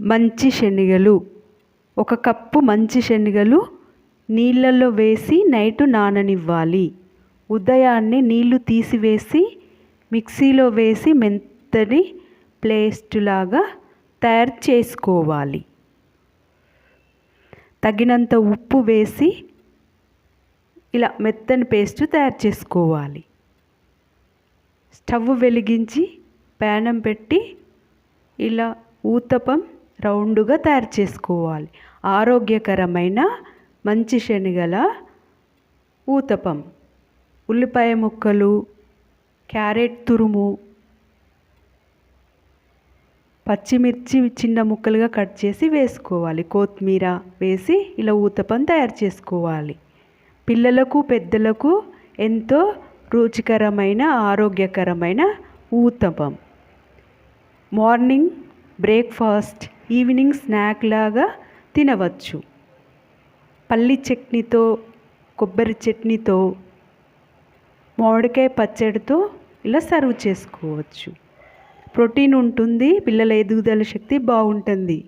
మంచి శనగలు. ఒక కప్పు మంచి శనగలు నీళ్ళల్లో వేసి నైట్ నాననివ్వాలి. ఉదయాన్నే నీళ్ళు తీసివేసి మిక్సీలో వేసి మెత్తని పేస్ట్ లాగా తయారు చేసుకోవాలి. తగినంత ఉప్పు వేసి ఇలా మెత్తని పేస్ట్ తయారు చేసుకోవాలి. స్టవ్ వెలిగించి ప్యానం పెట్టి ఇలా ఊతపం రౌండ్గా తయారు చేసుకోవాలి. ఆరోగ్యకరమైన మంచి శనగల ఊతపం ఉల్లిపాయ ముక్కలు క్యారెట్ తురుము పచ్చిమిర్చి చిన్న ముక్కలుగా కట్ చేసి వేసుకోవాలి. కొత్తిమీర వేసి ఇలా ఊతపం తయారు చేసుకోవాలి. పిల్లలకు పెద్దలకు ఎంతో రుచికరమైన ఆరోగ్యకరమైన uttapam. Morning breakfast evening snack లాగా తినవచ్చు. పల్లి చట్నీతో కొబ్బరి చట్నీతో మామిడికాయ పచ్చడితో ఇలా సర్వ్ చేసుకోవచ్చు. ప్రోటీన్ ఉంటుంది పిల్లల ఎదుగుదల శక్తి బాగుంటుంది.